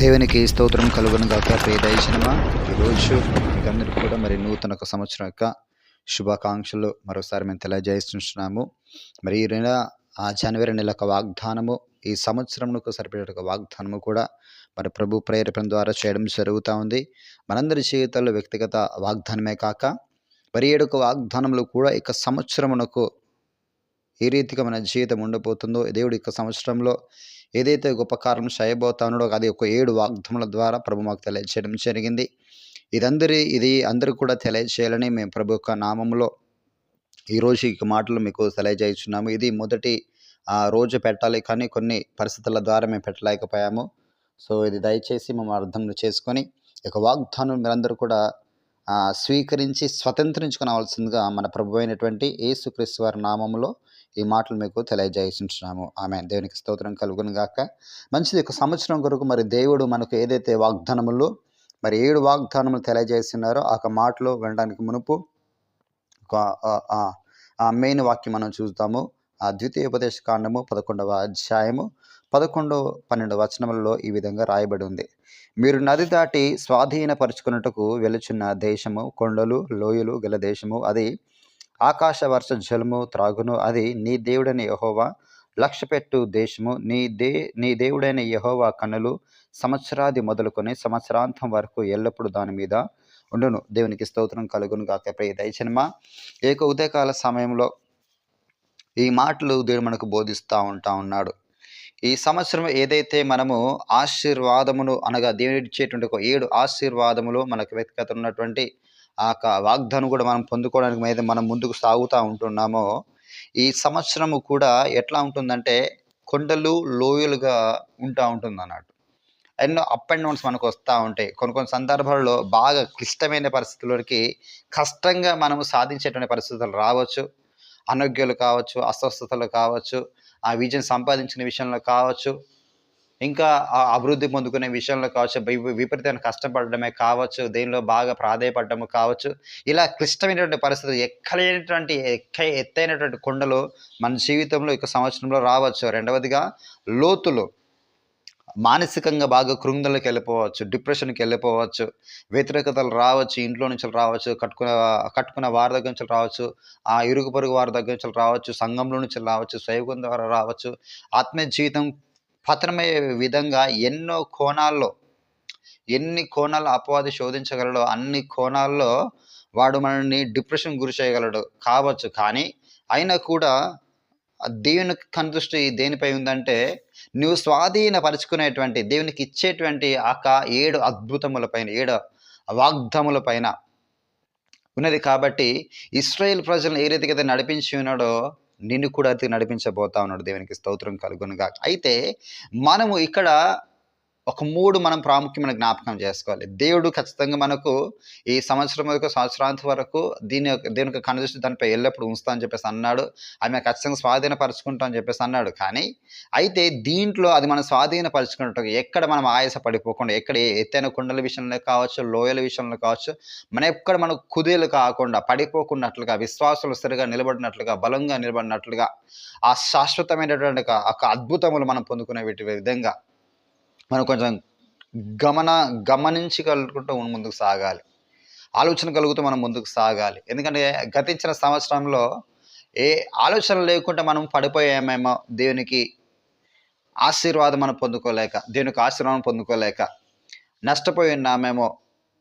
దేవునికి స్తోత్రం కలుగును గాక. ప్రియ దయచనమా ఈరోజు మీకందరికీ కూడా మరి నూతన ఒక సంవత్సరం యొక్క శుభాకాంక్షలు మరోసారి మేము తెలియజేస్తున్నాము. మరి ఈ నెల ఆ జనవరి నెల ఒక వాగ్దానము ఈ సంవత్సరంకు సరిపడే ఒక వాగ్దానము కూడా మరి ప్రభు ప్రేరేపణ ద్వారా చేయడం జరుగుతూ ఉంది. మనందరి జీవితాల్లో వ్యక్తిగత వాగ్దానమే కాక మరి ఏడొక వాగ్దానములు కూడా ఇక సంవత్సరమునకు ఏ రీతిగా మన జీవితం ఉండబోతుందో దేవుడు ఇక సంవత్సరంలో ఏదైతే గొప్ప కారణం చేయబోతానో అది ఒక ఏడు వాగ్దముల ద్వారా ప్రభు మాకు తెలియజేయడం జరిగింది. ఇదందరి ఇది అందరూ కూడా తెలియజేయాలని మేము ప్రభు యొక్క నామంలో ఈరోజు ఈ మాటలు మీకు తెలియజేస్తున్నాము. ఇది మొదటి ఆ, రోజు పెట్టాలి కానీ కొన్ని పరిస్థితుల ద్వారా మేము పెట్టలేకపోయాము. సో ఇది దయచేసి మేము అర్థం చేసుకొని ఇక వాగ్దానం మీరందరూ కూడా స్వీకరించి స్వతంత్రించుకునవలసిందిగా మన ప్రభు అయినటువంటి యేసుక్రీస్తు వారి నామములో ఈ మాటలు మీకు తెలియజేస్తున్నాము ఆమె దేవునికి స్తోత్రం కలుగును గాక మంచిది ఒక సంవత్సరం కొరకు మరి దేవుడు మనకు ఏదైతే వాగ్దానములు మరి ఏడు వాగ్దానములు తెలియజేస్తున్నారో ఆ మాటలు వినడానికి మునుపు ఒక మెయిన్ వాక్యం మనం చూస్తాము ఆ ద్వితీయ ఉపదేశ కాండము పదకొండవ అధ్యాయము పదకొండు పన్నెండు వచనములలో ఈ విధంగా రాయబడి ఉంది. మీరు నది దాటి స్వాధీనపరుచుకున్నట్టుకు వెలుచున్న దేశము కొండలు లోయలు గల దేశము అది ఆకాశ వర్ష జలము త్రాగును అది నీ దేవుడైన యహోవా లక్ష్యపెట్టు దేశము నీ దే నీ దేవుడైన యహోవా కనులు సంవత్సరాది మొదలుకొని సంవత్సరాంతం వరకు ఎల్లప్పుడూ దాని మీద ఉండును. దేవునికి స్తోత్రం కలుగును గాక. ప్రియ దయచనమా ఏక ఉదయకాల సమయంలో ఈ మాటలు దేవుడు మనకు బోధిస్తూ ఉంటా ఉన్నాడు. ఈ సంవత్సరం ఏదైతే మనము ఆశీర్వాదమును అనగా దేవుడిచ్చేటువంటి ఒక ఏడు ఆశీర్వాదములు మనకు వ్యక్తిగత ఉన్నటువంటి ఆ యొక్క వాగ్దానం కూడా మనం పొందుకోవడానికి మీద మనం ముందుకు సాగుతూ ఉంటున్నామో ఈ సంవత్సరము కూడా ఎట్లా ఉంటుందంటే కొండలు లోయలుగా ఉంటా ఉంటుంది అన్నట్టు ఎన్నో అప్ అండ్ డౌన్స్ మనకు వస్తూ ఉంటాయి. కొన్ని కొన్ని సందర్భాల్లో బాగా క్లిష్టమైన పరిస్థితులకి కష్టంగా మనము సాధించేటువంటి పరిస్థితులు రావచ్చు. అనారోగ్యాలు కావచ్చు అస్వస్థతలు కావచ్చు. ఆ విజయం సంపాదించిన విషయంలో కావచ్చు ఇంకా ఆ అభివృద్ధి పొందుకునే విషయంలో కావచ్చు విపరీతమైన కష్టపడడమే కావచ్చు దీనిలో బాగా ప్రాధాయపడము కావచ్చు. ఇలా క్లిష్టమైనటువంటి పరిస్థితులు ఎక్కలేనటువంటి ఎక్క ఎత్తైనటువంటి కొండలు మన జీవితంలో ఇక సంవత్సరంలో రావచ్చు. రెండవదిగా లోతులు. మానసికంగా బాగా కృంగలకు వెళ్ళిపోవచ్చు డిప్రెషన్కి వెళ్ళిపోవచ్చు వ్యతిరేకతలు రావచ్చు ఇంట్లో నుంచి రావచ్చు కట్టుకున్న కట్టుకున్న వారి దగ్గర నుంచి రావచ్చు ఆ ఇరుగు పొరుగు వారి దగ్గర నుంచి రావచ్చు సంఘంలో నుంచి రావచ్చు సైవం ద్వారా రావచ్చు. ఆత్మీయ జీవితం పతనమయ్యే విధంగా ఎన్నో కోణాల్లో ఎన్ని కోణాలు అపవాది శోధించగలడో అన్ని కోణాల్లో వాడు మనల్ని డిప్రెషన్ గురి చేయగలడు కావచ్చు కానీ అయినా కూడా దేవుని కనుదృష్టి దేనిపై ఉందంటే నువ్వు స్వాధీనపరుచుకునేటువంటి దేవునికి ఇచ్చేటువంటి ఆ ఏడు అద్భుతముల పైన ఏడు వాగ్దములపైన ఉన్నది కాబట్టి ఇస్రాయేల్ ప్రజలను ఏ రీతిగా అయితే నడిపించి ఉన్నాడో నిన్ను కూడా అయితే నడిపించబోతా ఉన్నాడు దేవునికి స్తోత్రం కలుగునుగా అయితే మనము ఇక్కడ ఒక మూడు మనం ప్రాముఖ్యమైన జ్ఞాపకం చేసుకోవాలి. దేవుడు ఖచ్చితంగా మనకు ఈ సంవత్సరం వరకు సంవత్సరాంత వరకు దీని యొక్క దేవుని యొక్క కనుదృష్టి దానిపై ఎల్లప్పుడు ఉంచుతా అని చెప్పేసి అన్నాడు. ఆమె ఖచ్చితంగా స్వాధీనపరచుకుంటాం అని చెప్పేసి అన్నాడు. కానీ అయితే దీంట్లో అది మనం స్వాధీనపరచుకుంటాం ఎక్కడ మనం ఆయాస పడిపోకుండా ఎక్కడ ఎత్తైన కుండల విషయంలో కావచ్చు లోయల విషయంలో కావచ్చు మన ఎక్కడ మనం కుదేలు కాకుండా పడిపోకున్నట్లుగా విశ్వాసులు స్థిరగా నిలబడినట్లుగా బలంగా నిలబడినట్లుగా ఆ శాశ్వతమైనటువంటి ఒక అద్భుతములు మనం పొందుకునే విధంగా మనం కొంచెం గమన గమనించగలుగుతూ ముందుకు సాగాలి. ఆలోచన కలుగుతూ మనం ముందుకు సాగాలి. ఎందుకంటే గతించిన సంవత్సరంలో ఏ ఆలోచన లేకుండా మనం పడిపోయామేమో దేవునికి ఆశీర్వాదం మనం పొందుకోలేక దేవునికి ఆశీర్వాదం పొందుకోలేక నష్టపోయి ఉన్నామేమో.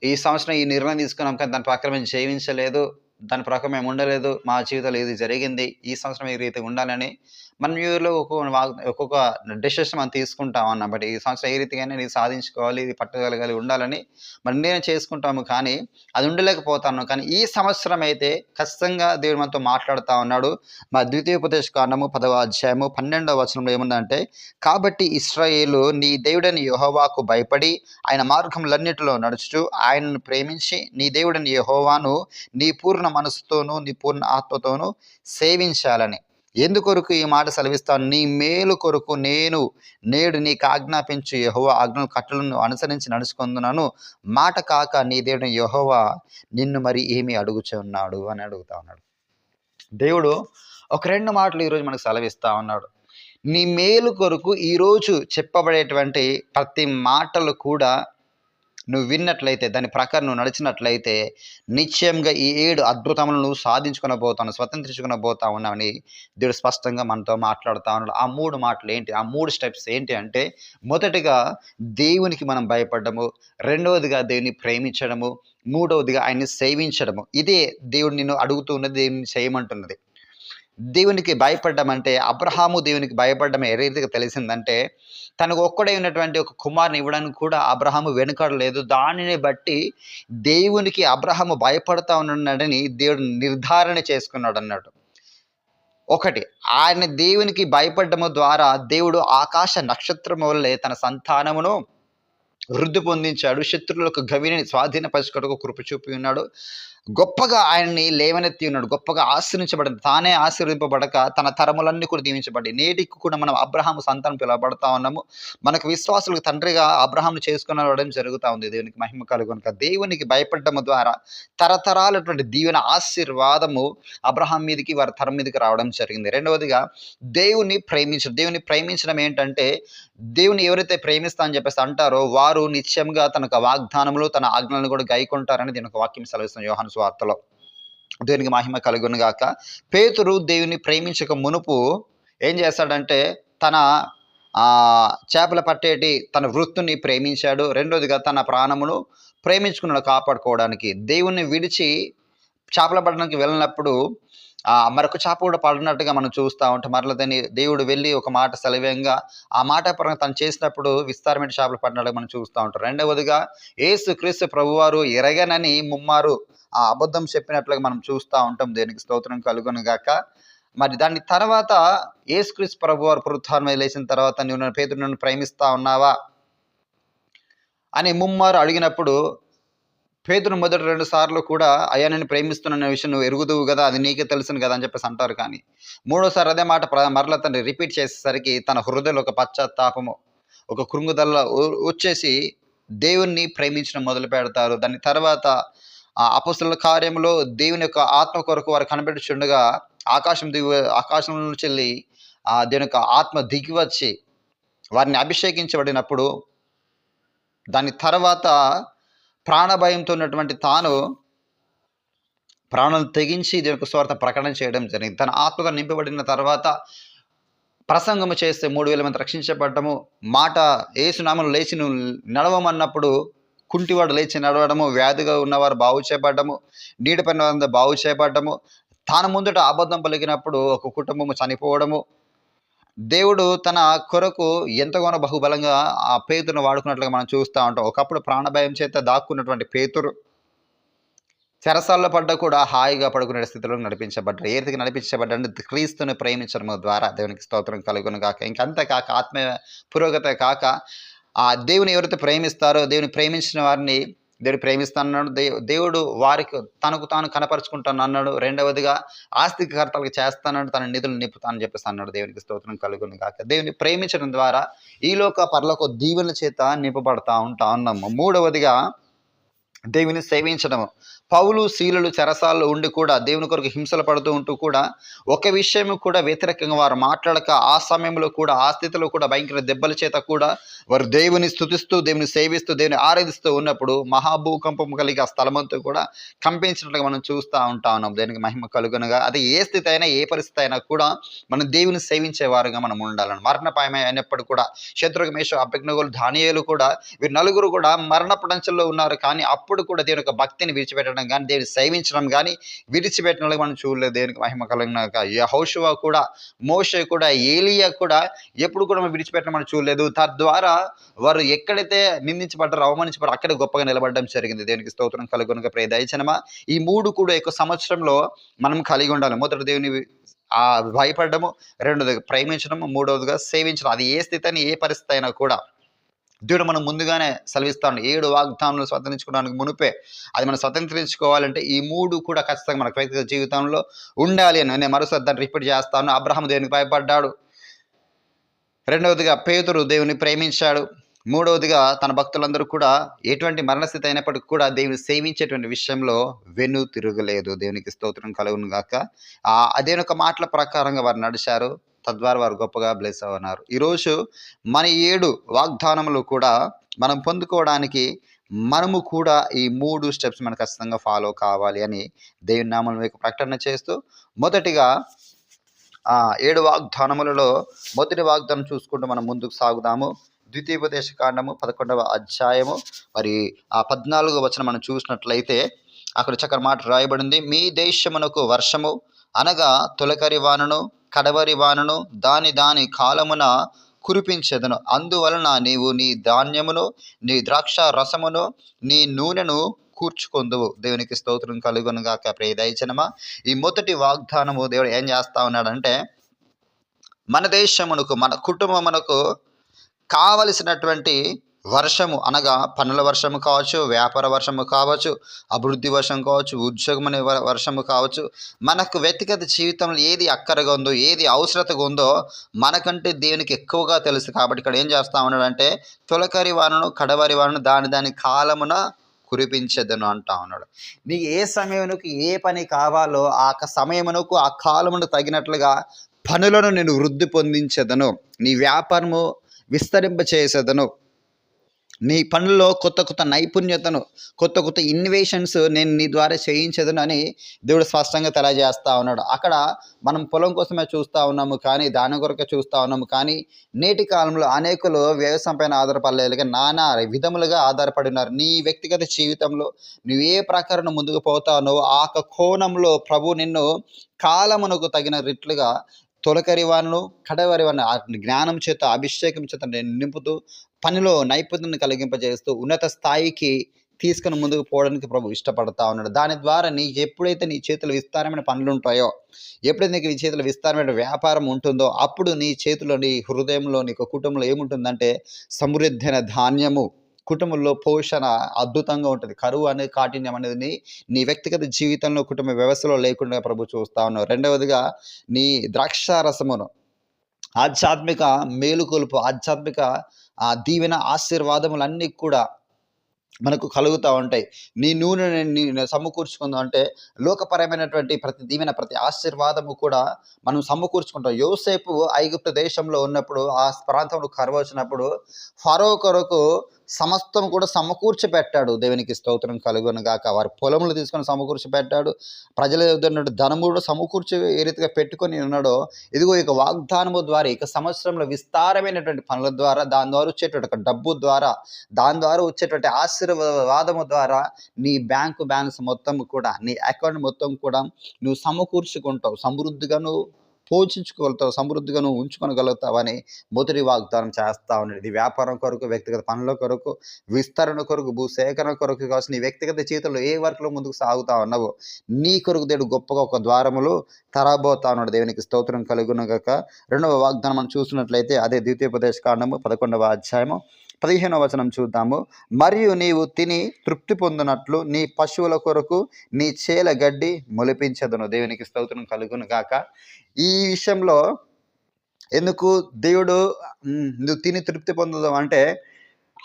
ఈ సంవత్సరం ఈ నిర్ణయం తీసుకున్నాం కానీ దాని ప్రకారం మేము జీవించలేదు దాని ప్రకారం మేము ఉండలేదు మా జీవితంలో ఇది జరిగింది ఈ సంవత్సరం ఈ రీతి ఉండాలని మన వ్యూలో ఒక్కొక్క ఒక్కొక్క డెసిషన్ మనం తీసుకుంటాం అన్న బట్ ఈ సంవత్సరం ఏ రీతిగానే ఇది సాధించుకోవాలి ఇది పట్టుదలగలి ఉండాలని మనం నేను చేసుకుంటాము. కానీ అది ఉండలేకపోతాను. కానీ ఈ సంవత్సరం అయితే ఖచ్చితంగా దేవుడు మనతో మాట్లాడుతూ ఉన్నాడు. మా ద్వితీయోపదేశ కాండము పదవ అధ్యాయము పన్నెండవ వచనంలో ఏముందంటే కాబట్టి ఇస్రాయేలు నీ దేవుడని యహోవాకు భయపడి ఆయన మార్గములన్నిటిలో నడుచుచు ఆయనను ప్రేమించి నీ దేవుడని యహోవాను నీ పూర్ణ మనసుతోనూ నీ పూర్ణ ఆత్మతోనూ సేవించాలని. ఎందుకొరకు ఈ మాట సెలవిస్తాను? నీ మేలు కొరకు నేను నేడు నీకు ఆజ్ఞాపించు యెహోవా ఆజ్ఞలు కట్టలను అనుసరించి నడుచుకుందున్నాను మాట కాక నీ దేవుడు యహోవ నిన్ను మరి ఏమి అడుగుచున్నాడు అని అడుగుతా ఉన్నాడు. దేవుడు ఒక రెండు మాటలు ఈరోజు మనకు సెలవిస్తా ఉన్నాడు. నీ మేలు కొరకు ఈరోజు చెప్పబడేటువంటి ప్రతి మాటలు కూడా నువ్వు విన్నట్లయితే దాని ప్రకారం నువ్వు నడిచినట్లయితే నిశ్చయంగా ఈ ఏడు అద్భుతములను నువ్వు సాధించుకుని పోతాను స్వతంత్రించుకుని పోతా ఉన్నావని దేవుడు స్పష్టంగా మనతో మాట్లాడుతా ఉన్నాడు. ఆ మూడు మాటలు ఏంటి? ఆ మూడు స్టెప్స్ ఏంటి అంటే మొదటిగా దేవునికి మనం భయపడము రెండవదిగా దేవుని ప్రేమించడము మూడవదిగా ఆయన్ని సేవించడము. ఇదే దేవుడు నిన్ను అడుగుతున్నది దేవుని చేయమంటున్నది. దేవునికి భయపడడం అంటే అబ్రహాము దేవునికి భయపడడం ఏ రీతిగా తెలిసిందంటే తనకు ఒక్కడే ఉన్నటువంటి ఒక కుమారుని ఇవ్వడానికి కూడా అబ్రహాము వెనుకడలేదు. దానిని బట్టి దేవునికి అబ్రహాము భయపడతా ఉన్నాడని దేవుడు నిర్ధారణ చేసుకున్నాడు అన్నాడు ఒకటి ఆయన దేవునికి భయపడము ద్వారా దేవుడు ఆకాశ నక్షత్రం వల్లే తన సంతానమును వృద్ధి పొందించాడు. శత్రువులకు గవిని స్వాధీనపరచుకోవడానికి కృప చూపి ఉన్నాడు గొప్పగా ఆయన్ని లేవనెత్తి ఉన్నాడు. గొప్పగా ఆశ్రయించబడింది. తానే ఆశీర్వింపబడక తన తరములన్నీ కూడా దీవించబడి నేటికి కూడా మనం అబ్రహాము సంతానం పిలవబడతా ఉన్నాము. మనకు విశ్వాసులకు తండ్రిగా అబ్రహాం చేసుకునడం జరుగుతూ ఉంది. దేవునికి మహిమ కలుగునుక దేవునికి భయపడడం ద్వారా తరతరాలటువంటి దీవెన ఆశీర్వాదము అబ్రహాం మీదకి వారి తరం మీదకి రావడం జరిగింది. రెండవదిగా దేవుని ప్రేమించడం దేవుని ప్రేమించడం ఏంటంటే దేవుని ఎవరైతే ప్రేమిస్తా అని చెప్పేసి అంటారో వారు నిత్యంగా తన వాగ్దానములు తన ఆజ్ఞలను కూడా గైకొంటారని దీని ఒక వాక్యం సెలవిస్తున్న యోహాను స్వార్తలో దేవునికి మహిమ కలుగును గాక. పేతురు దేవుని ప్రేమించక మునుపు ఏం చేస్తాడంటే తన ఆ చేపల పట్టేటి తన వృత్తిని ప్రేమించాడు. రెండోదిగా తన ప్రాణమును ప్రేమించుకున్నాడు కాపాడుకోవడానికి. దేవుణ్ణి విడిచి చేపల పట్టడానికి వెళ్ళినప్పుడు ఆ మరొక చేప కూడా పడినట్టుగా మనం చూస్తూ ఉంటాం. మరల దాన్ని దేవుడు వెళ్ళి ఒక మాట సెలవేయంగా ఆ మాట పరంగా తను చేసినప్పుడు విస్తారమైన చేపలు పడినట్టుగా మనం చూస్తూ ఉంటాం. రెండవదిగా ఏసు క్రీస్తు ప్రభువారు ఎరగనని ముమ్మారు. ఆ అబద్ధం చెప్పినట్లుగా మనం చూస్తూ ఉంటాం. దేనికి స్తోత్రం కలుగును గాక. మరి దాని తర్వాత ఏసుక్రీస్ ప్రభు వారు పునరుత్థానం లేచిన తర్వాత నువ్వు నన్ను పేదరు నన్ను ప్రేమిస్తా ఉన్నావా? అని ముమ్మారు అడిగినప్పుడు పేదరు మొదటి రెండు సార్లు కూడా అయ్యా నేను ప్రేమిస్తున్న విషయం నువ్వు ఎరుగుదువు కదా అది నీకే తెలుసును కదా అని చెప్పేసి అంటారు కానీ. మూడోసారి అదే మాట ప్ర- మరల తండ్రి రిపీట్ చేసేసరికి తన హృదయంలో ఒక పశ్చాత్తాపము ఒక కృంగుదల వచ్చేసి దేవుణ్ణి ప్రేమించడం మొదలు పెడతారు దాని తర్వాత ఆ అపస్తుల కార్యంలో దేవుని యొక్క ఆత్మ కొరకు వారు కనిపెట్టుచుండగా ఆకాశం దిగు ఆకాశం నుంచి వెళ్ళి ఆ దేవుని యొక్క ఆత్మ దిగి వచ్చి వారిని అభిషేకించబడినప్పుడు దాని తర్వాత ప్రాణభయంతో ఉన్నటువంటి తాను ప్రాణాలు తెగించి దేవుని యొక్క స్వార్థ ప్రకటన చేయడం జరిగింది. తన ఆత్మగా నింపబడిన తర్వాత ప్రసంగము చేస్తే మూడు వేల మంది రక్షించబడ్డము. మాట ఏసునామను లేచి నువ్వు నడవమన్నప్పుడు కుంటివాడు లేచి నడవడము వ్యాధిగా ఉన్నవారు బాగు చేయబడ్డము నీడ పైన బాగు చేయబడ్డము తాను ముందుట అబద్ధం పలికినప్పుడు ఒక కుటుంబము చనిపోవడము. దేవుడు తన కొరకు ఎంతగానో బహుబలంగా ఆ పేతును వాడుకున్నట్లుగా మనం చూస్తూ ఉంటాం. ఒకప్పుడు ప్రాణభయం చేత దాక్కున్నటువంటి పేతురు చెరసాల్లో పడ్డ కూడా హాయిగా పడుకునే స్థితిలో నడిపించబడ్డారు ఏ రీతిగా నడిపించబడ్డాడు క్రీస్తుని ప్రేమించడం ద్వారా దేవునికి స్తోత్రం కలుగును కాక ఇంకంతే కాక ఆత్మీయ పురోగత కాక ఆ దేవుని ఎవరైతే ప్రేమిస్తారో దేవుని ప్రేమించిన వారిని దేవుడు ప్రేమిస్తానన్నాడు. దే దేవుడు వారికి తనకు తాను కనపరుచుకుంటాను అన్నాడు. రెండవదిగా ఆస్తికర్తలకు చేస్తానన్నాడు. తన నిధులు నింపుతానని చెప్పేసి అన్నాడు. దేవునికి స్తోత్రం కలుగును కాక దేవుని ప్రేమించడం ద్వారా ఈలోక పరలోక దీవుల చేత నింపబడతా ఉంటా ఉన్నాము మూడవదిగా దేవుని సేవించడము పౌలు శీలులు చెరసాల్లో ఉండి కూడా దేవుని కొరకు హింసలు పడుతూ ఉంటూ కూడా ఒక విషయం కూడా వ్యతిరేకంగా వారు మాట్లాడక ఆ సమయంలో కూడా ఆ స్థితిలో కూడా భయంకర దెబ్బల చేత కూడా వారు దేవుని స్థుతిస్తూ దేవుని సేవిస్తూ దేవుని ఆరాధిస్తూ ఉన్నప్పుడు మహాభూకంపం కలిగి ఆ స్థలమంతా కూడా కంపించినట్లుగా మనం చూస్తూ ఉంటా ఉన్నాం. దేనికి మహిమ కలుగునగా. అది ఏ స్థితి అయినా ఏ పరిస్థితి అయినా కూడా మనం దేవుని సేవించేవారుగా మనం ఉండాలని. మరణపాయమే అయినప్పుడు కూడా శత్రుఘ్మేష్ అభిజ్ఞగులు ధాన్యాలు కూడా వీరు నలుగురు కూడా మరణ ప్రపంచంలో ఉన్నారు. కానీ అప్పుడు కూడా దేవుని యొక్క భక్తిని విడిచిపెట్టడం కానీ దేవుని సేవించడం కానీ విడిచిపెట్టడం మనం చూడలేదు. దేవునికి మహిమ కలిగినాక యహోషువ కూడా మోషే కూడా ఏలియా కూడా ఎప్పుడు కూడా మనం విడిచిపెట్టడం మనం చూడలేదు. తద్వారా వారు ఎక్కడైతే నిందించబడ్డారో అవమానించబడ్డారు అక్కడ గొప్పగా నిలబడడం జరిగింది. దేవునికి స్తోత్రం కలుగునుక ప్రియ దయచనమా ఈ మూడు కూడా ఎక్కువ సంవత్సరంలో మనం కలిగి ఉండాలి. మొదటి దేవుని ఆ భయపడము రెండోది ప్రేమించడము మూడవదిగా సేవించడం. అది ఏ స్థితి అని ఏ పరిస్థితి అయినా కూడా దేవుడు మనం ముందుగానే సెలవిస్తాను ఏడు వాగ్దానాలు స్వతంత్రించుకోవడానికి మునిపే అది మనం స్వతంత్రించుకోవాలంటే ఈ మూడు కూడా ఖచ్చితంగా మన వ్యక్తిగత జీవితంలో ఉండాలి అని నేను మరోసారి దాన్ని రిపీట్ చేస్తాను. అబ్రహం దేవునికి భయపడ్డాడు. రెండవదిగా పేతురు దేవుని ప్రేమించాడు. మూడవదిగా తన భక్తులందరూ కూడా ఎటువంటి మరణస్థితి అయినప్పటికీ కూడా దేవుని సేవించేటువంటి విషయంలో వెన్ను తిరగలేదు. దేవునికి స్తోత్రం కలుగును గాక. ఆ అదే ఒక మాటల ప్రకారంగా వారు నడిచారు. తద్వారా వారు గొప్పగా బ్లెస్ అవున్నారు. ఈరోజు మన ఏడు వాగ్దానములు కూడా మనం పొందుకోవడానికి మనము కూడా ఈ మూడు స్టెప్స్ మనకు ఖచ్చితంగా ఫాలో కావాలి అని దేవుని నామం మీకు ప్రకటన చేస్తూ మొదటిగా ఏడు వాగ్దానములలో మొదటి వాగ్దానం చూసుకుంటూ మనం ముందుకు సాగుదాము. ద్వితీయోపదేశ కాండము పదకొండవ అధ్యాయము. మరి ఆ పద్నాలుగో వచనం మనం చూసినట్లయితే అక్కడ చక్కర మాట రాయబడింది. మీ దేశమునకు వర్షము అనగా తొలకరి వానను కడవరి వానను దాని దాని కాలమున కురిపించెదను. అందువలన నీవు నీ ధాన్యమును నీ ద్రాక్ష రసమును నీ నూనెను కూర్చుకొందువు దేవునికి స్తోత్రం కలుగునుగాక. ప్రియదయచనమా ఈ మొదటి వాగ్దానము దేవుడు ఏం చేస్తా ఉన్నాడంటే మన దేశమునకు మన కుటుంబమునకు కావలసినటువంటి వర్షము అనగా పనుల వర్షము కావచ్చు వ్యాపార వర్షము కావచ్చు అభివృద్ధి వర్షం కావచ్చు ఉద్యోగం అనే వ- వర్షము కావచ్చు మనకు వ్యక్తిగత జీవితంలో ఏది అక్కరగా ఉందో ఏది అవసరతగా ఉందో మనకంటే దేవునికి ఎక్కువగా తెలుసు. కాబట్టి ఇక్కడ ఏం చేస్తా ఉన్నాడంటే తొలకరి వానను కడవరి వానను దాని దాని కాలమున కురిపించదను అంటా ఉన్నాడు. నీ ఏ సమయమునకు ఏ పని కావాలో ఆ సమయమునకు ఆ కాలమును తగినట్లుగా పనులను నేను వృద్ధి పొందించదను. నీ వ్యాపారము విస్తరింపచేసేదను. నీ పనుల్లో కొత్త కొత్త నైపుణ్యతను కొత్త కొత్త ఇన్వేషన్స్ నేను నీ ద్వారా చేయించదును అని దేవుడు స్పష్టంగా తెలియజేస్తూ ఉన్నాడు. అక్కడ మనం పొలం కోసమే చూస్తూ ఉన్నాము కానీ దాని కొరకే చూస్తూ ఉన్నాము కానీ నేటి కాలంలో అనేకులు వ్యవసాయం పైన ఆధారపడలేదు నానా విధములుగా ఆధారపడి ఉన్నారు. నీ వ్యక్తిగత జీవితంలో నువ్వు ఏ ప్రకారం ముందుకు పోతానో ఆ యొక్క కోణంలో ప్రభు నిన్ను కాలమునకు తగిన రిట్లుగా తొలకరి వాను జ్ఞానం చేత అభిషేకం చేత నేను నింపుతూ పనిలో నైపుణ్యం కలిగింపజేస్తూ ఉన్నత స్థాయికి తీసుకుని ముందుకు పోవడానికి ప్రభు ఇష్టపడతా ఉన్నాడు. దాని ద్వారా నీ ఎప్పుడైతే నీ చేతులు విస్తారమైన పనులు ఉంటాయో ఎప్పుడైతే నీకు నీ చేతులు విస్తారమైన వ్యాపారం ఉంటుందో అప్పుడు నీ చేతిలో నీ హృదయంలో నీకు కుటుంబంలో ఏముంటుందంటే సమృద్ధి అయిన ధాన్యము. కుటుంబంలో పోషణ అద్భుతంగా ఉంటుంది. కరువు అనే కాఠిన్యం అనేది నీ వ్యక్తిగత జీవితంలో కుటుంబ వ్యవస్థలో లేకుండా ప్రభు చూస్తా ఉన్నావు. రెండవదిగా నీ ద్రాక్ష రసమును ఆధ్యాత్మిక మేలుకొలుపు ఆధ్యాత్మిక ఆ దీవెన ఆశీర్వాదములన్నీ కూడా మనకు కలుగుతూ ఉంటాయి. నీ నూనె నేను సమకూర్చుకుందాం అంటే లోకపరమైనటువంటి ప్రతి దీవెన ప్రతి ఆశీర్వాదము కూడా మనం సమకూర్చుకుంటాం. యోసేపు ఐగుప్తు దేశంలో ఉన్నప్పుడు ఆ ప్రాంతంలో కరువు వచ్చినప్పుడు ఫరో కొరకు సమస్తం కూడా సమకూర్చి పెట్టాడు దేవునికి స్తోత్రం కలుగును గాక. వారి పొలములు తీసుకొని సమకూర్చి పెట్టాడు ప్రజల ఎదురున్నట్టు ధనము కూడా సమకూర్చి ఏ రీతిగా పెట్టుకొని ఉన్నాడో ఇదిగో ఇక వాగ్దానము ద్వారా ఇక సంవత్సరంలో విస్తారమైనటువంటి పనుల ద్వారా దాని ద్వారా వచ్చేటువంటి డబ్బు ద్వారా దాని ద్వారా వచ్చేటువంటి ఆశీర్వాదము ద్వారా నీ బ్యాంకు బ్యాలెన్స్ మొత్తం కూడా నీ అకౌంట్ మొత్తం కూడా నువ్వు సమకూర్చుకుంటావు. సమృద్ధిగా నువ్వు పోషించుకోగలుగుతావు సమృద్ధిగా నువ్వు ఉంచుకోగలుగుతావని మొదటి వాగ్దానం చేస్తా ఉన్నాడు. ఇది వ్యాపారం కొరకు వ్యక్తిగత పనుల కొరకు విస్తరణ కొరకు భూసేకరణ కొరకు కావాల్సిన నీ వ్యక్తిగత జీవితంలో ఏ వర్క్లో ముందుకు సాగుతా ఉన్నావు నీ కొరకు దేవుడు గొప్పగా ఒక ద్వారములు తరబోతా ఉన్నాడు. దేవునికి స్తోత్రం కలుగునగాక రెండవ వాగ్దానం మనం చూసినట్లయితే అదే ద్వితీయోపదేశ కాండము పదకొండవ అధ్యాయము పదిహేనవ వచనం చూద్దాము. మరియు నీవు తిని తృప్తి పొందినట్లు నీ పశువుల కొరకు నీ చేల గడ్డి మొలిపించదును. దేవునికి స్తోత్రం కలుగును గాక. ఈ విషయంలో ఎందుకు దేవుడు నువ్వు తిని తృప్తి పొందదు అంటే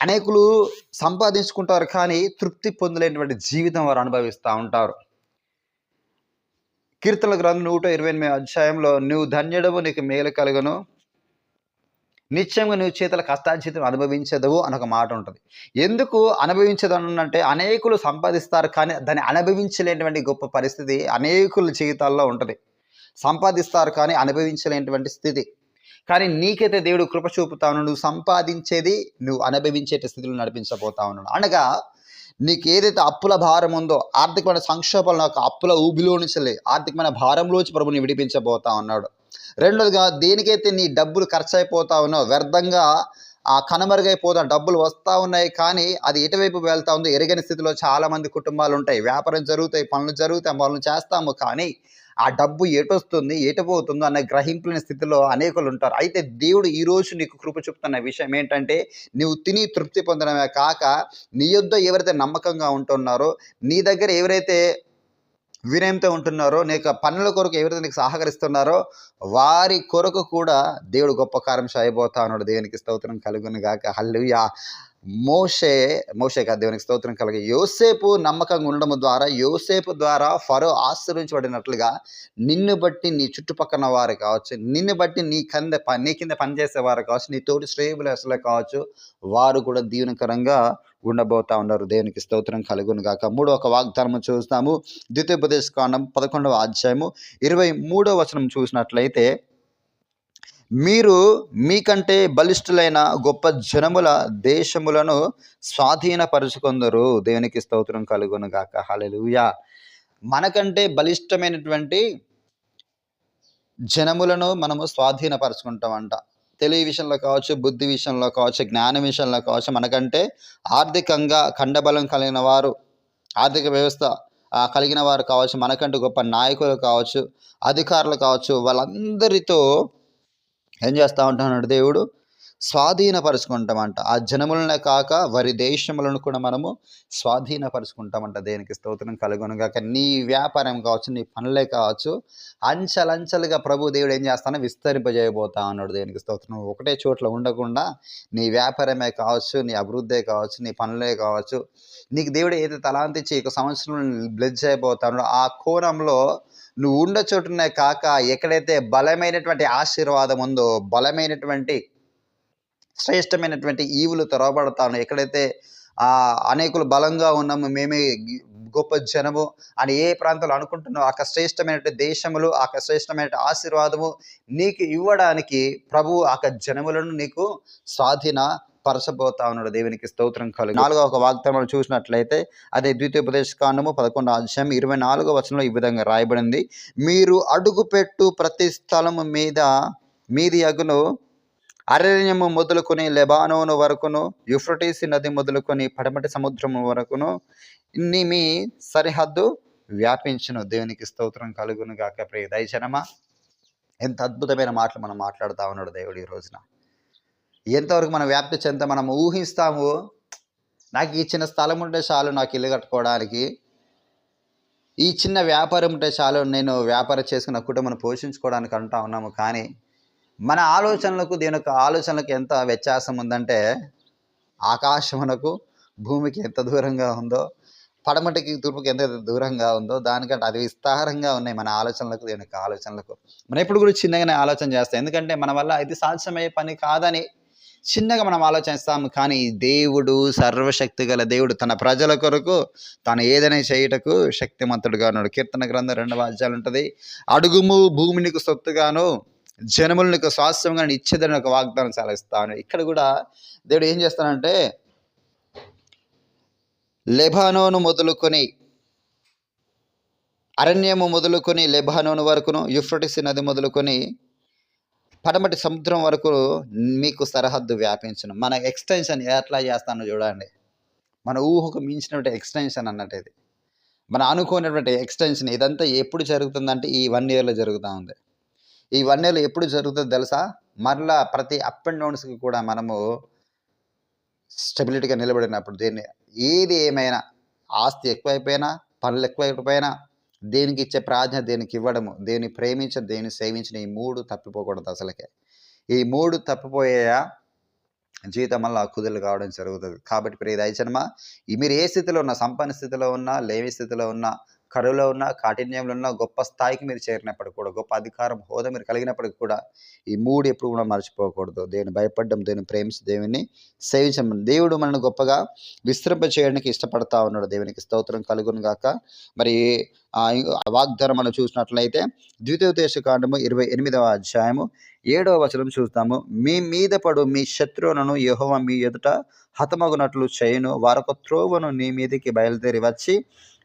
అనేకులు సంపాదించుకుంటారు కానీ తృప్తి పొందలేనటువంటి జీవితం వారు అనుభవిస్తూ ఉంటారు. కీర్తన గ్రంథం నూట ఇరవై ఎనిమిది అధ్యాయంలో నువ్వు ధన్యడము నీకు మేలు కలుగును. నిత్యంగా నువ్వు చేతుల కష్టార్జితం అనుభవించదవు అని ఒక మాట ఉంటుంది. ఎందుకు అనుభవించదనంటే అనేకులు సంపాదిస్తారు కానీ దాన్ని అనుభవించలేనటువంటి గొప్ప పరిస్థితి అనేకుల జీవితాల్లో ఉంటుంది. సంపాదిస్తారు కానీ అనుభవించలేనటువంటి స్థితి. కానీ నీకైతే దేవుడు కృప చూపుతాను నువ్వు సంపాదించేది నువ్వు అనుభవించే స్థితిలో నడిపించబోతా ఉన్నాడు. అనగా నీకు ఏదైతే అప్పుల భారం ఉందో ఆర్థికమైన సంక్షోభాలు నాకు అప్పుల ఊబిలో నుంచి ఆర్థికమైన భారంలోంచి ప్రభుని విడిపించబోతా ఉన్నాడు. రెండోదిగా దేనికైతే నీ డబ్బులు ఖర్చు అయిపోతా ఉన్నావు వ్యర్థంగా ఆ కనుమరుగైపోతా డబ్బులు వస్తూ ఉన్నాయి కానీ అది ఎటువైపు వెళ్తా ఉందో ఎరగని స్థితిలో చాలామంది కుటుంబాలు ఉంటాయి వ్యాపారం జరుగుతాయి పనులు జరుగుతాయి పనులు చేస్తాము కానీ ఆ డబ్బు ఎటొస్తుంది ఎటుపోతుందో ఎటు పోతుందో అనే గ్రహింపులేని స్థితిలో అనేకులు ఉంటారు అయితే దేవుడు ఈరోజు నీకు కృప చూపుతున్న విషయం ఏంటంటే నువ్వు తిని తృప్తి పొందడమే కాక నీ యొద్ద ఎవరైతే నమ్మకంగా ఉంటున్నారో నీ దగ్గర ఎవరైతే వినయంతో ఉంటున్నారో నీకు పనుల కొరకు ఎవరైతే నీకు సహకరిస్తున్నారో వారి కొరకు కూడా దేవుడు గొప్ప కార్యం చేయబోతా ఉన్నాడు. దేవునికి స్తోత్రం కలుగును గాక. హల్లుయా మోషే మోషే కాదు దేవునికి స్తోత్రం కలిగి. యోసేపు నమ్మకంగా ఉండడం ద్వారా యోసేపు ద్వారా ఫరో ఆశ్రయించబడినట్లుగా నిన్ను బట్టి నీ చుట్టుపక్కల వారు కావచ్చు నిన్ను బట్టి నీ కింద ప- నీ కింద పనిచేసే వారు కావచ్చు నీ తోటి శ్రేయబులసలే కావచ్చు వారు కూడా దీవెనకరంగా ఉండబోతా ఉన్నారు. దేవునికి స్తోత్రం కలుగును గాక. మూడో ఒక వాగ్దానం చూస్తాము. ద్వితీయోపదేశ కాండం పదకొండవ అధ్యాయము ఇరవై మూడో వచనం చూసినట్లయితే మీరు మీకంటే బలిష్ఠులైన గొప్ప జనముల దేశములను స్వాధీనపరుచుకుందరు. దేవునికి స్తోత్రం కలుగును గాక హలలుయా మనకంటే బలిష్టమైనటువంటి జనములను మనము స్వాధీనపరచుకుంటామంట. తెలివి విషయంలో కావచ్చు బుద్ధి విషయంలో కావచ్చు జ్ఞానం విషయంలో కావచ్చు మనకంటే ఆర్థికంగా ఖండబలం కలిగిన వారు ఆర్థిక వ్యవస్థ కలిగిన వారు కావచ్చు మనకంటే గొప్ప నాయకులు కావచ్చు అధికారులు కావచ్చు వాళ్ళందరితో ఏం చేస్తూ ఉంటున్నాడు దేవుడు స్వాధీనపరుచుకుంటామంట. ఆ జనములనే కాక వరి దేశములను కూడా మనము స్వాధీనపరుచుకుంటామంట దేనికి స్తోత్రం కలుగునుగాక. నీ వ్యాపారం కావచ్చు నీ పనులే కావచ్చు అంచెలంచెలుగా ప్రభు దేవుడు ఏం చేస్తానో విస్తరింపజేయబోతా ఉన్నాడు దేనికి స్తోత్రం. ఒకటే చోట్ల ఉండకుండా నీ వ్యాపారమే కావచ్చు నీ అభివృద్ధే కావచ్చు నీ పనులే కావచ్చు నీకు దేవుడు ఏదైతే తలాంతిచ్చి ఒక సంవత్సరం బ్లెజ్ చేయబోతాడో ఆ కోణంలో నువ్వు ఉండ చోటునే కాక ఎక్కడైతే బలమైనటువంటి ఆశీర్వాదం ఉందో బలమైనటువంటి శ్రేష్టమైనటువంటి ఈవులు తెరవబడతాను ఎక్కడైతే ఆ అనేకులు బలంగా ఉన్నాము మేమే గొప్ప జనము అని ఏ ప్రాంతంలో అనుకుంటున్నావు ఆ శ్రేష్టమైన దేశములు ఆ శ్రేష్టమైన ఆశీర్వాదము నీకు ఇవ్వడానికి ప్రభు ఆ జనములను నీకు స్వాధీన స్పర్శపోతా ఉన్నాడు దేవునికి స్తోత్రం కలుగు. నాలుగో ఒక వాగ్దానం చూసినట్లయితే అదే ద్వితీయోపదేశ కాండము పదకొండు అధ్యాయం ఇరవై నాలుగో వచనంలో ఈ విధంగా రాయబడింది. మీరు అడుగుపెట్టు ప్రతి స్థలము మీద మీది అగును. అరణ్యము మొదలుకొని లెబానోను వరకును యుఫ్రటీసి నది మొదలుకొని పడమటి సముద్రము వరకును ఇన్ని మీ సరిహద్దు వ్యాపించను. దేవునికి స్తోత్రం కలుగును గాక ప్రియ దయచనమా ఎంత అద్భుతమైన మాటలు మనం మాట్లాడుతా ఉన్నాడు దేవుడు ఈ రోజున. ఎంతవరకు మనం వ్యాప్తి చెంత మనం ఊహిస్తాము. నాకు ఈ చిన్న స్థలం ఉంటే చాలు నాకు ఇల్లు కట్టుకోవడానికి. ఈ చిన్న వ్యాపారం ఉంటే చాలు నేను వ్యాపారం చేసుకున్న కుటుంబం పోషించుకోవడానికి అంటా ఉన్నాము. కానీ మన ఆలోచనలకు దీని యొక్క ఆలోచనలకు ఎంత వ్యత్యాసం ఉందంటే ఆకాశమునకు భూమికి ఎంత దూరంగా ఉందో పడమటికి తూర్పుకి ఎంత దూరంగా ఉందో దానికంటే అది విస్తారంగా ఉన్నాయి మన ఆలోచనలకు దీని యొక్క ఆలోచనలకు. మనం ఎప్పుడు కూడా చిన్నగానే ఆలోచన చేస్తాం. ఎందుకంటే మన వల్ల ఇది సాధ్యమయ్యే పని కాదని చిన్నగా మనం ఆలోచిస్తాము కానీ దేవుడు సర్వశక్తి గల దేవుడు తన ప్రజల కొరకు తను ఏదైనా చేయుటకు శక్తిమంతుడుగా ఉన్నాడు. కీర్తన గ్రంథం రెండవ అధ్యాయం ఉంటుంది. అడుగుము భూమినికి సొత్తుగాను జనములకు స్వాస్థ్యంగా ఇచ్చేదని ఒక వాగ్దానం చాలా ఇస్తాను ఇక్కడ కూడా దేవుడు ఏం చేస్తానంటే లెబానోను మొదలుకొని అరణ్యము మొదలుకొని లెబానోను వరకును యుఫ్రటిస్ నది మొదలుకొని పడమటి సముద్రం వరకు మీకు సరిహద్దు వ్యాపించను. మన ఎక్స్టెన్షన్ ఎట్లా చేస్తానో చూడండి. మన ఊహకు మించినటువంటి ఎక్స్టెన్షన్ అన్నట్టు ఇది మన అనుకోనటువంటి ఎక్స్టెన్షన్ ఇదంతా ఎప్పుడు జరుగుతుందంటే ఈ వన్ ఇయర్లో జరుగుతూ ఉంది. ఈ వన్ ఇయర్లో ఎప్పుడు జరుగుతుందో తెలుసా? మరలా ప్రతి అప్ అండ్ డౌన్స్కి కూడా మనము స్టెబిలిటీగా నిలబడినప్పుడు దీన్ని ఏది ఏమైనా ఆస్తి ఎక్కువైపోయినా పనులు ఎక్కువైపోయినా దేనికి ఇచ్చే ప్రాధాన్యత దేనికి ఇవ్వడము దేని ప్రేమించడం దేని సేవించిన ఈ మూడు తప్పిపోకూడదు అసలుకే. ఈ మూడు తప్పిపోయా జీవితం వల్ల కుదులు కావడం జరుగుతుంది. కాబట్టి ప్రియ దయచనమా ఈ మీరు ఏ స్థితిలో ఉన్నా సంపన్న స్థితిలో ఉన్నా లేని స్థితిలో ఉన్నా కరువులో ఉన్న కాఠిన్యంలో ఉన్న గొప్ప స్థాయికి మీరు చేరినప్పటికి కూడా గొప్ప అధికారం హోదా మీరు కలిగినప్పటికి కూడా ఈ మూడు ఎప్పుడు కూడా మర్చిపోకూడదు. దేవుని భయపడడం దేవుని ప్రేమించి దేవుని సేవించడం. దేవుడు మనల్ని గొప్పగా విస్తరింప చేయడానికి ఇష్టపడతా ఉన్నాడు. దేవునికి స్తోత్రం కలుగును గాక. మరి ఆ వాగ్దానం మనం చూసినట్లయితే ద్వితీయోదేశ కాండము ఇరవై ఎనిమిదవ అధ్యాయము ఏడవ వచనం చూస్తాము. మీ మీద పడు మీ శత్రువులను యహోవ మీ ఎదుట హతమగునట్లు చేయను. వారొక త్రోవను నీ మీదకి బయలుదేరి వచ్చి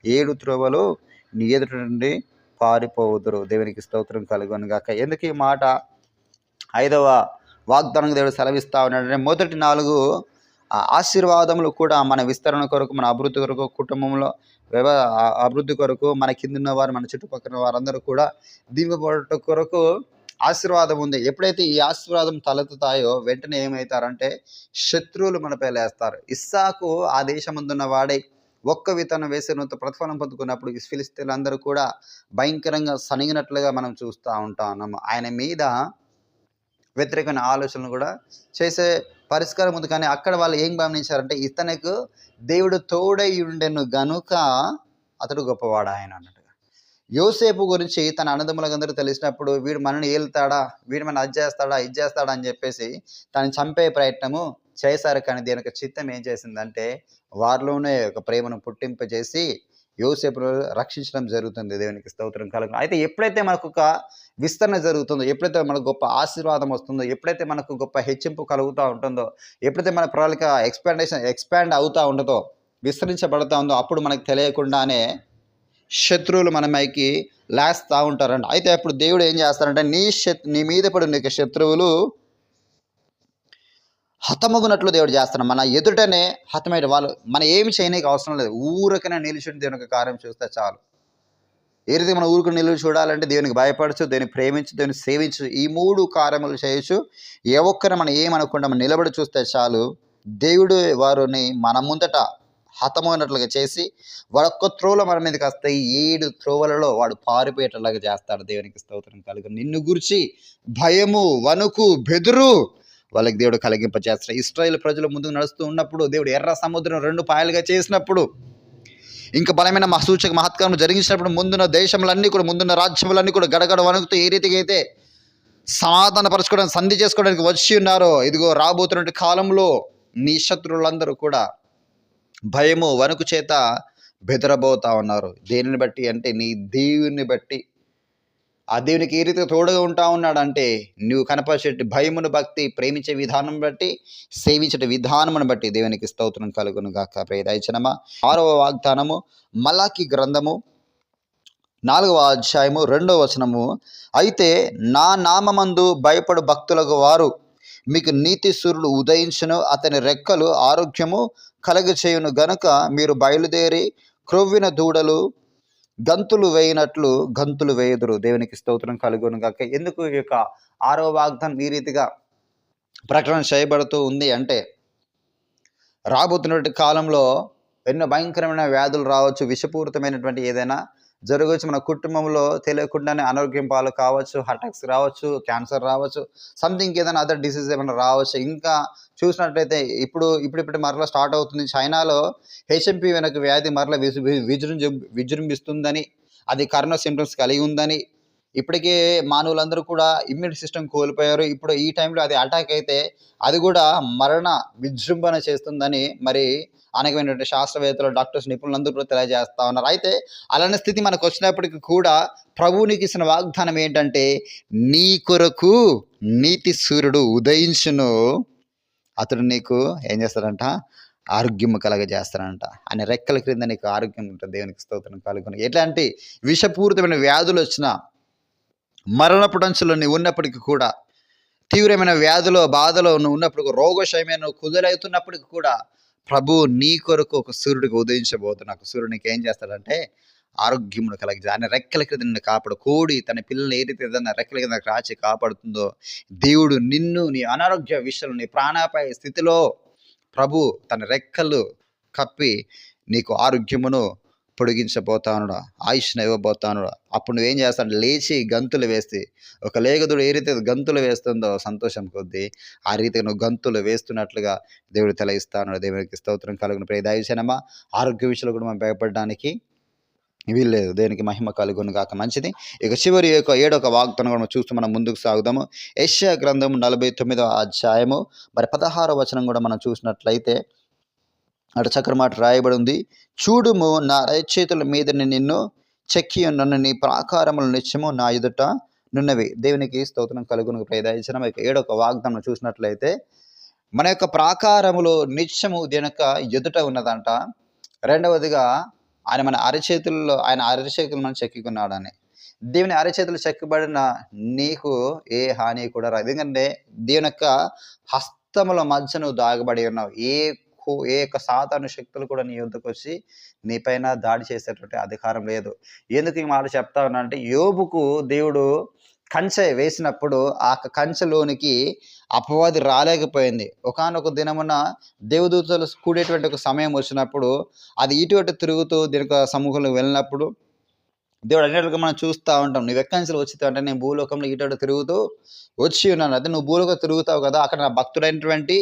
ఏడు త్రోవలు నీ ఎదుట నుండి పారిపోవుదురు. దేవునికి స్తోత్రం కలుగును గాక. ఎందుకు ఈ మాట? ఐదవ వాగ్దానం దేవుడు సెలవిస్తా ఉన్నాడంటే మొదటి నాలుగు ఆశీర్వాదములు కూడా మన విస్తరణ కొరకు మన అభివృద్ధి కొరకు కుటుంబంలో వ్యవ అభివృద్ధి కొరకు మన కిందున్న వారు మన చుట్టుపక్కల వారందరూ కూడా దీవపడట కొరకు ఆశీర్వాదం ఉంది. ఎప్పుడైతే ఈ ఆశీర్వాదం తలెత్తుతాయో వెంటనే ఏమవుతారంటే శత్రువులు మనపై లేస్తారు. ఇస్సాకు ఆ దేశమందున్న వాడే ఒక్క విత్తనం వేసినంత ప్రతిఫలం పొందుకున్నప్పుడు ఈ ఫిలిస్తీన్లందరూ కూడా భయంకరంగా సనిగినట్లుగా మనం చూస్తూ ఉంటా ఉన్నాము. ఆయన మీద వ్యతిరేకమైన ఆలోచనలు కూడా చేసే పరిష్కారం ఉంది. కానీ అక్కడ వాళ్ళు ఏం గమనించారంటే ఇతనికి దేవుడు తోడై ఉండెను గనుక అతడు గొప్పవాడు ఆయన అన్నట్టుగా. యోసేపు గురించి తన అన్నదమ్ములందరూ తెలిసినప్పుడు వీడు మనని ఏలుతాడా? వీడు మన అది చేస్తాడా? ఇది చేస్తాడా? అని చెప్పేసి తను చంపే ప్రయత్నము చేశారు కానీ దీని యొక్క చిత్తం ఏం చేసిందంటే వారిలోనే ఒక ప్రేమను పుట్టింపజేసి యోసేపును రక్షించడం జరుగుతుంది దేవునికి స్తోత్రం కలగడం అయితే ఎప్పుడైతే మనకు ఒక విస్తరణ జరుగుతుందో ఎప్పుడైతే మనకు గొప్ప ఆశీర్వాదం వస్తుందో ఎప్పుడైతే మనకు గొప్ప హెచ్చింపు కలుగుతూ ఉంటుందో ఎప్పుడైతే మన ప్రణాళిక ఎక్స్పాండేషన్ ఎక్స్పాండ్ అవుతూ ఉంటుందో విస్తరించబడుతూ ఉందో అప్పుడు మనకు తెలియకుండానే శత్రువులు మన మైకి లేస్తూ ఉంటారంట. అయితే అప్పుడు దేవుడు ఏం చేస్తారంటే నీ శత్ నీ మీద పడి నీకు శత్రువులు హతమగునట్లు దేవుడు చేస్తున్నాడు. మన ఎదుటనే హతమైన వాళ్ళు మనం ఏమి చేయనీకి అవసరం లేదు. ఊరికనే నిలిచిన దేవుని యొక్క కార్యం చూస్తే చాలు. ఏ రీతి మన ఊరికి నిలువ చూడాలంటే దేవునికి భయపడచ్చు దేవుని ప్రేమించు దేవుని సేవించు. ఈ మూడు కార్యములు చేయొచ్చు. ఏ ఒక్కరిని మనం ఏమనకుండా మనం నిలబడి చూస్తే చాలు. దేవుడు వారిని మన ముందట హతమైనట్లుగా చేసి వాడొక్క త్రోవ మన మీదకి వస్తాయి ఏడు త్రోవలలో వాడు పారిపోయేటలాగా చేస్తాడు. దేవునికి స్తోత్రం కలుగు. నిన్ను గురించి భయము వణుకు బెదురు వాళ్ళకి దేవుడు కలిగింపచేస్తాడు. ఇస్రాయేల్ ప్రజలు ముందుకు నడుస్తూ ఉన్నప్పుడు దేవుడు ఎర్ర సముద్రం రెండు పాయలుగా చేసినప్పుడు ఇంకా బలమైన మా సూచక మహత్కారం జరిగించినప్పుడు ముందున్న దేశములన్నీ కూడా ముందున్న రాజ్యములన్నీ కూడా గడగడ వణుకుతూ ఏ రీతిగా అయితే సమాధానపరచుకోవడానికి సంధి చేసుకోవడానికి వచ్చి ఉన్నారో ఇదిగో రాబోతున్న కాలంలో నీ శత్రువులందరూ కూడా భయము వణుకు చేత బెదరబోతా ఉన్నారు. దేనిని బట్టి అంటే నీ దేవుని బట్టి ఆ దేవునికి ఏ రీతిగా తోడుగా ఉంటా ఉన్నాడంటే నువ్వు కనపరిచేటి భయమును భక్తి ప్రేమించే విధానం బట్టి సేవించే విధానమును బట్టి దేవునికి స్తోత్రం కలుగును గాక ప్రేదయచనమా ఆరవ వాగ్దానము మలాకి గ్రంథము నాలుగవ అధ్యాయము రెండవ వచనము. అయితే నా నామందు భయపడు భక్తులకు వారు మీకు నీతి సూర్యుడు ఉదయించును అతని రెక్కలు ఆరోగ్యము కలగచేయును గనుక మీరు బయలుదేరి క్రొవ్విన దూడలు గంతులు వేయినట్లు గంతులు వేయుదురు. దేవునికి స్తోత్రం కలుగును గాక. ఎందుకు ఈ యొక్క ఆరో వాగ్దానం ఈ రీతిగా ప్రకటన చేయబడుతూ ఉంది అంటే రాబోతున్నటువంటి కాలంలో ఎన్నో భయంకరమైన వ్యాధులు రావచ్చు విషపూరితమైనటువంటి ఏదైనా జరగవచ్చు. మన కుటుంబంలో తెలియకుండానే అనారోగ్యం పాలు కావచ్చు అటాక్స్ రావచ్చు క్యాన్సర్ రావచ్చు సంథింగ్ ఏదైనా అదర్ డిసీజ్ ఏమైనా రావచ్చు. ఇంకా చూసినట్లయితే ఇప్పుడు ఇప్పుడిప్పుడు మరలా స్టార్ట్ అవుతుంది. చైనాలో హెచ్ఎంపీ వెనక వ్యాధి మరలా విజృంభి విజృంభిస్తుందని అది కరోనా సిమ్టమ్స్ కలిగి ఉందని ఇప్పటికే మానవులందరూ కూడా ఇమ్యూనిటీ సిస్టమ్ కోల్పోయారు. ఇప్పుడు ఈ టైంలో అది అటాక్ అయితే అది కూడా మరణ విజృంభణ చేస్తుందని మరి అనేకమైనటువంటి శాస్త్రవేత్తలు డాక్టర్స్ నిపుణులందరూ కూడా తెలియజేస్తా ఉన్నారు. అయితే అలాంటి స్థితి మనకు వచ్చినప్పటికీ కూడా ప్రభువునికి ఇచ్చిన వాగ్దానం ఏంటంటే నీ కొరకు నీతి సూర్యుడు ఉదయించును. అతడు నీకు ఏం చేస్తాడంట? ఆరోగ్యం కలగజేస్తాడంట. ఆయన రెక్కల క్రింద నీకు ఆరోగ్యం ఉంటుంది దేవునికి స్తోత్రం కలుగుని. ఎట్లాంటి విషపూరితమైన వ్యాధులు వచ్చినా మరణపు నీవు ఉన్నప్పటికీ కూడా తీవ్రమైన వ్యాధిలో బాధలో నువ్వు ఉన్నప్పుడు రోగశయమైన నువ్వు కుదురవుతున్నప్పటికీ కూడా ప్రభు నీ కొరకు ఒక సూర్యుడికి ఉదయించబోతు నాకు సూర్యుడు నీకు ఏం చేస్తాడంటే ఆరోగ్యమును కలిగి ఆయన రెక్కల క్రింద నిన్ను కాపాడు. కోడి తన పిల్లల్ని ఏదైతే రీతి ఏదైనా రెక్కల కింద రాచి కాపాడుతుందో దేవుడు నిన్ను నీ అనారోగ్య విషయంలో నీ ప్రాణాపాయ స్థితిలో ప్రభు తన రెక్కలు కప్పి నీకు ఆరోగ్యమును పొడిగించబోతానుడా ఆయుష్ను ఇవ్వబోతానుడా అప్పుడు నువ్వేం చేస్తాడు లేచి గంతులు వేస్తే ఒక లేగదుడు ఏ రీతి గంతులు వేస్తుందో సంతోషం కొద్దీ ఆ రీతిగా నువ్వు గంతులు వేస్తున్నట్లుగా దేవుడు తెలియస్తాను దేవునికి స్తోత్రం కలుగును. ప్రియ దయచేనమ్మా ఆరోగ్య విషయంలో కూడా మనం భయపడడానికి వీల్లేదు. దేనికి మహిమ కలుగును కాక మంచిది. ఇక చివరి యొక్క ఏడొక వాగ్దానం కూడా చూస్తూ మనం ముందుకు సాగుదాము. యెషయా గ్రంథం నలభై తొమ్మిదవ అధ్యాయము. మరి పదహారవ వచనం కూడా మనం చూసినట్లయితే అటు మాట రాయబడి ఉంది. చూడుము నా చేతుల మీద నిన్ను చెక్కి నన్ను నీ ప్రాకారములు నిత్యము నా ఎదుట నున్నవి. దేవునికి స్తోత్రం కలుగును ప్రయదాయించిన యొక్క ఏడొక వాగ్దానం చూసినట్లయితే మన యొక్క ప్రాకారములో నిత్యము దేని యొక్క ఎదుట ఉన్నదంట. రెండవదిగా ఆయన మన అరచేతుల్లో ఆయన అరచేతులు మనం చెక్కుకున్నాడని. దేవుని అరచేతులు చెక్కబడిన నీకు ఏ హాని కూడా రాదు. ఎందుకంటే దేవుని యొక్క హస్తముల మధ్య నువ్వు దాగబడి ఉన్నావు. ఏ కో- ఏ యొక్క సాధారణ శక్తులు కూడా నీ యుద్ధకు వచ్చి నీపైన దాడి చేసేటువంటి అధికారం లేదు. ఎందుకు ఈ మాట చెప్తా ఉన్నా అంటే యోబుకు దేవుడు కంచె వేసినప్పుడు ఆ కంచెలోనికి అపవాది రాలేకపోయింది. ఒకానొక దినమున దేవదూతలు కూడేటువంటి ఒక సమయం వచ్చినప్పుడు అది ఇటువంటి తిరుగుతూ దీని సమూహంలో వెళ్ళినప్పుడు దేవుడు అన్నట్లుగా మనం చూస్తూ ఉంటాం. నువ్వు ఎక్కడి నుంచి వచ్చితే అంటే నేను భూలోకంలో ఇటు తిరుగుతూ వచ్చి ఉన్నాను. అదే నువ్వు భూలోకం తిరుగుతావు కదా అక్కడ నా భక్తుడైనటువంటి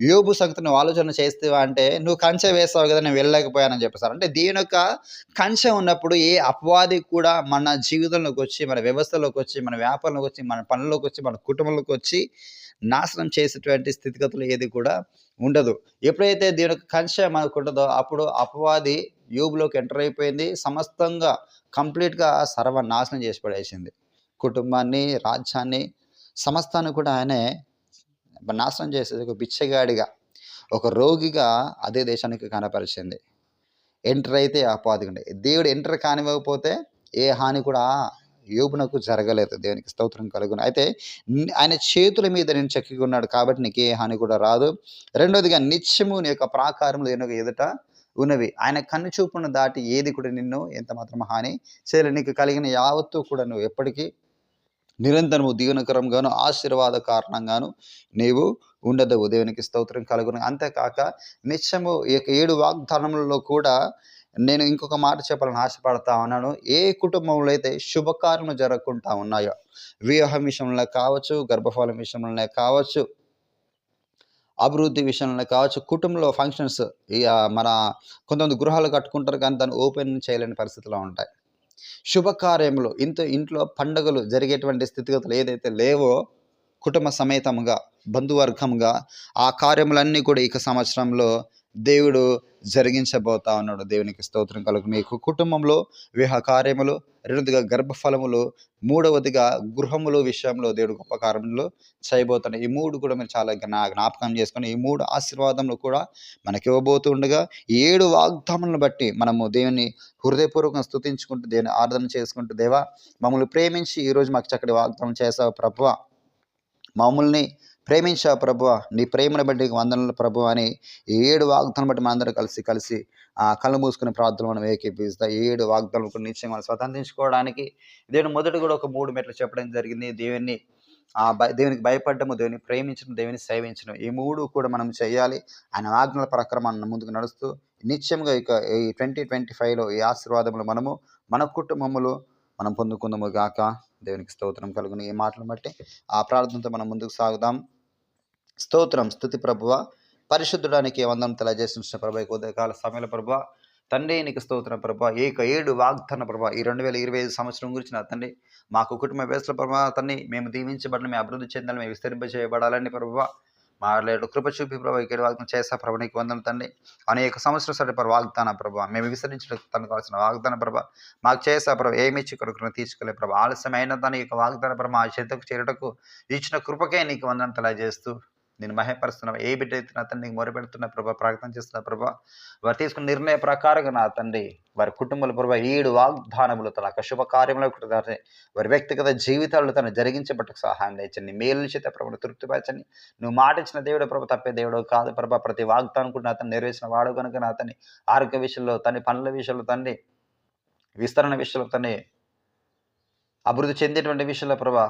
యోబు సంగతి నువ్వు ఆలోచన చేస్తావా అంటే నువ్వు కంచె వేస్తావు కదా నేను వెళ్ళలేకపోయానని చెప్పేసారు. అంటే దీని యొక్క కంచె ఉన్నప్పుడు ఏ అపవాది కూడా మన జీవితంలోకి వచ్చి మన వ్యవస్థలోకి వచ్చి మన వ్యాపారంలోకి వచ్చి మన పనుల్లోకి వచ్చి మన కుటుంబంలోకి వచ్చి నాశనం చేసేటువంటి స్థితిగతులు ఏది కూడా ఉండదు. ఎప్పుడైతే దీని యొక్క కంచె మనకు ఉండదో అప్పుడు అపవాది యూబ్లోకి ఎంటర్ అయిపోయింది. సమస్తంగా కంప్లీట్గా సర్వనాశనం చేసి పడేసింది. కుటుంబాన్ని రాజ్యాన్ని సమస్తాన్ని కూడా ఆయనే నాశనం చేసేది ఒక బిచ్చగాడిగా ఒక రోగిగా అదే దేశానికి కనపరిచింది. ఎంటర్ అయితే అపాధికండి దేవుడు ఎంటర్ కానివ్వకపోతే ఏ హాని కూడా యోబునకు జరగలేదు. దేవునికి స్తోత్రం కలుగును. అయితే ఆయన చేతుల మీద నేను చెక్కి ఉన్నాడు కాబట్టి నీకు ఏ హాని కూడా రాదు. రెండోదిగా నిత్యము నీ యొక్క ప్రాకారంలో ఎన్నో ఎదుట ఉన్నవి. ఆయన కన్ను చూపును దాటి ఏది కూడా నిన్ను ఎంత మాత్రం హాని చేయలేదు నీకు కలిగిన యావత్తు కూడా నువ్వు ఎప్పటికీ నిరంతరము దీవెనకరంగాను ఆశీర్వాద కారణంగాను నీవు ఉండదవు. దేవునికి స్తోత్రం కలుగును. అంతేకాక నిత్యము ఈ యొక్క ఏడు వాగ్దానములలో కూడా నేను ఇంకొక మాట చెప్పాలని ఆశపడతా ఉన్నాను. ఏ కుటుంబంలో అయితే శుభకార్యములు జరగకుండా ఉన్నాయో వివాహం విషయంలో కావచ్చు గర్భఫలం విషయంలోనే కావచ్చు అభివృద్ధి విషయంలో కావచ్చు కుటుంబంలో ఫంక్షన్స్ ఇక మన కొంతమంది గృహాలు కట్టుకుంటారు కానీ దాన్ని ఓపెన్ చేయలేని పరిస్థితిలో ఉంటాయి. శుభకార్యములు ఇంత ఇంట్లో పండుగలు జరిగేటువంటి స్థితిగతులు ఏదైతే లేవో కుటుంబ సమేతముగా బంధువర్గంగా ఆ కార్యములన్నీ కూడా ఇక సంవత్సరంలో దేవుడు జరిగించబోతా ఉన్నాడు. దేవునికి స్తోత్రం కలుగు మీకు. కుటుంబంలో వివాహ కార్యములు రెండవదిగా గర్భఫలములు మూడవదిగా గృహములు విషయంలో దేవుడు గొప్ప కార్యములు చేయబోతున్నాయి ఈ మూడు కూడా మీరు చాలా జ్ఞాపకం చేసుకొని ఈ మూడు ఆశీర్వాదములు కూడా మనకి ఇవ్వబోతూ ఉండగా ఈ ఏడు వాగ్దాములను బట్టి మనము దేవుని హృదయపూర్వకంగా స్థుతించుకుంటూ దేవుని ఆరాధన చేసుకుంటూ దేవా మమ్మల్ని ప్రేమించి ఈరోజు మాకు చక్కటి వాగ్దానం చేసావు ప్రభువ. మమ్మల్ని ప్రేమించావు ప్రభు నీ ప్రేమను బట్టి వందనలు ప్రభు అని ఏడు వాగ్దానం బట్టి మనందరం కలిసి కలిసి ఆ కళ్ళు మూసుకునే ప్రార్థనలు మనం ఏకీపిస్తా ఏడు వాగ్దానం కూడా నిశ్చయం మనం స్వతంత్రించుకోవడానికి దేవుని మొదటి కూడా ఒక మూడు మెట్లు చెప్పడం జరిగింది. దేవుని ఆ భయ దేవునికి భయపడము దేవుని ప్రేమించడం దేవుని సేవించడం. ఈ మూడు కూడా మనం చేయాలి. ఆయన ఆజ్ఞల ప్రకారం ముందుకు నడుస్తూ నిత్యంగా ఇక ఈ ట్వంటీ ట్వంటీ ఫైవ్లో ఈ ఆశీర్వాదములు మనము మన కుటుంబములు మనం పొందుకుందాము గాక. దేవునికి స్తోత్రం కలుగును. ఈ మాటలను బట్టి ఆ ప్రార్థనతో మనం ముందుకు సాగుదాం. స్తోత్రం స్థుతి ప్రభువ. పరిశుద్ధుడానికి వందనం తెలియజేసిన ప్రభా ఉదయకాల సమయంలో ప్రభు తండ్రి నీకు స్తోత్రం ప్రభా ఏక ఏడు వాగ్దాన ప్రభా ఈ రెండు వేల ఇరవై ఐదు సంవత్సరం గురించి నా తండ్రి. మాకు కుటుంబ వ్యవస్థల ప్రభా తండ్రి మేము దీవించబడాలి మేము అభివృద్ధి చెందాలి మేము విస్తరింప చేయబడాలని మాలేడు కృప చూపి ప్రభు ఇక్కడ వాగ్దానం చేసా ప్రభు నీకు వందలు తండ్రి. అనేక సంవత్సరం సరిపడ ప్రభు వాగ్దాన ప్రభా మేము విస్తరించడానికి తనకు కావాల్సిన వాగ్దాన ప్రభా మాకు చేసా ప్రభు ఏమిచ్చి కొడుకును తీసుకెళ్ళే ప్రభా. ఆలస్యమైన తన యొక్క వాగ్దాన ప్రభా మా చేతకు చేరుటకు ఇచ్చిన కృపకే నీకు వందనం తెలియజేస్తూ నేను మహపరుస్తున్నా ఏ బిడ్డ అయితే నా తండ్రి నీకు మొరపెడుతున్న ప్రభా ప్రార్థన చేస్తున్న ప్రభా వారు తీసుకున్న నిర్ణయ ప్రకారంగా నా తండ్రి వారి కుటుంబాల ప్రభా ఏడు వాగ్దానములు తన శుభ కార్యంలో వారి వ్యక్తిగత జీవితాలు తను జరిగించబట్టకు సహాయం లేచండి. మేలు చేత ప్రభుని తృప్తిపరచండి. నువ్వు మాటిచ్చిన దేవుడు ప్రభు తప్పే దేవుడు కాదు ప్రభా. ప్రతి వాగ్దానం కూడా అతను నెరవేర్చిన వాడు కనుక నా అతని ఆరోగ్య విషయంలో తన పనుల విషయంలో తండ్రి విస్తరణ విషయంలో తన్ని అభివృద్ధి చెందేటువంటి విషయంలో ప్రభా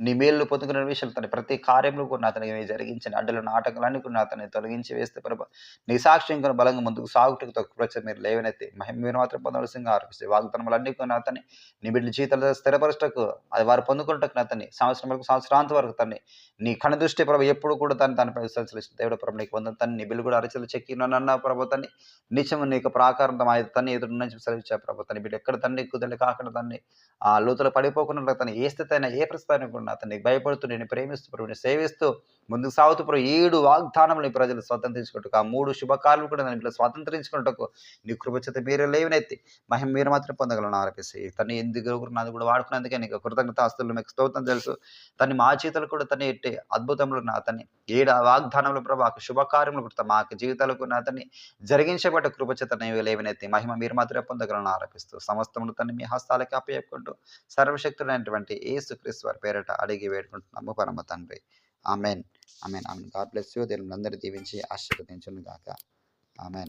నీ మేలు పొందుకున్న విషయాలు తన ప్రతి కార్యంలో కూడా అతనికి జరిగించిన అడ్డలు నాటకాలన్నీ కూడా అతన్ని తొలగించి వేస్తే ప్రభా నీ సాక్ష్యం కొన్ని బలంగా ముందుకు సాగుటకు తక్కువ మీరు లేవనైతే మహిమ మీరు మాత్రం పొందవలసిందిగా ఆరోపిస్తే వాగ్దానములన్నీ కొన్ని అతన్ని నీ బిడ్డల జీవితాలు స్థిరపరచటకు అది వారు పొందుకున్నటకు అతన్ని సంవత్సరం వరకు సంవత్సరాంత వరకు తన్ని నీ కణ దృష్టి ప్రభు ఎప్పుడు కూడా తను తన విశ్వసిస్తూ దేవుడు ప్రభు నీకు పొందని తన్ని నీ బిల్లు కూడా అరచలు చెక్కినన్న ప్రభు తన్ని నిత్యం నీకు ప్రాకారం తన్ని ఎదురు నుంచి సెలవిచ్చా ప్రభు తన బిడ్డ ఎక్కడ తన్ని కుదలి కాకుండా తన్ని ఆ లోతులు పడిపోకుండా తను ఏ స్థితి అయినా ఏ ప్రస్తుతానికి కూడా అతన్ని భయపడుతూ నేను ప్రేమిస్తూ ప్రభుని సేవిస్తూ ముందుకు సాగుతూ ప్రభు ఏడు వాగ్దానములు ఈ ప్రజలు స్వతంత్రించుకుంటూ ఆ మూడు శుభకార్యాలు కూడా నేను స్వతంత్రించుకుంటకు నీ కృపచత మీరు లేవనెత్తి మహిమ మీరు మాత్రం పొందగలను ఆరపిసి తను ఎందుకు నాది కూడా వాడుకున్నందుకే నీకు కృతజ్ఞత ఆస్తులు మీకు స్తోత్రం తెలుసు. తను మా చేతులు కూడా తను ఎట్టి అద్భుతములు నా అతన్ని ఏడు వాగ్దానములు ప్రభు ఆ శుభకార్యములు కూడా మా జీవితాలకు నా అతన్ని జరిగించబడ్డ కృపచేత నీవు లేవనెత్తి మహిమ మీరు మాత్రమే పొందగలను ఆరోపిస్తూ సమస్తమును తను మీ హస్తాలకి అప్పచెప్పుకుంటూ సర్వశక్తులైనటువంటి ఏసుక్రీస్తు వారి పేరట అడిగి వేడుకుంటున్నాము. పరమ తండ్రి. Amen. Amen. Amen. God bless you. దేవుని అందరూ దీవించి ఆశీర్వదించును గాక ఆమెన్.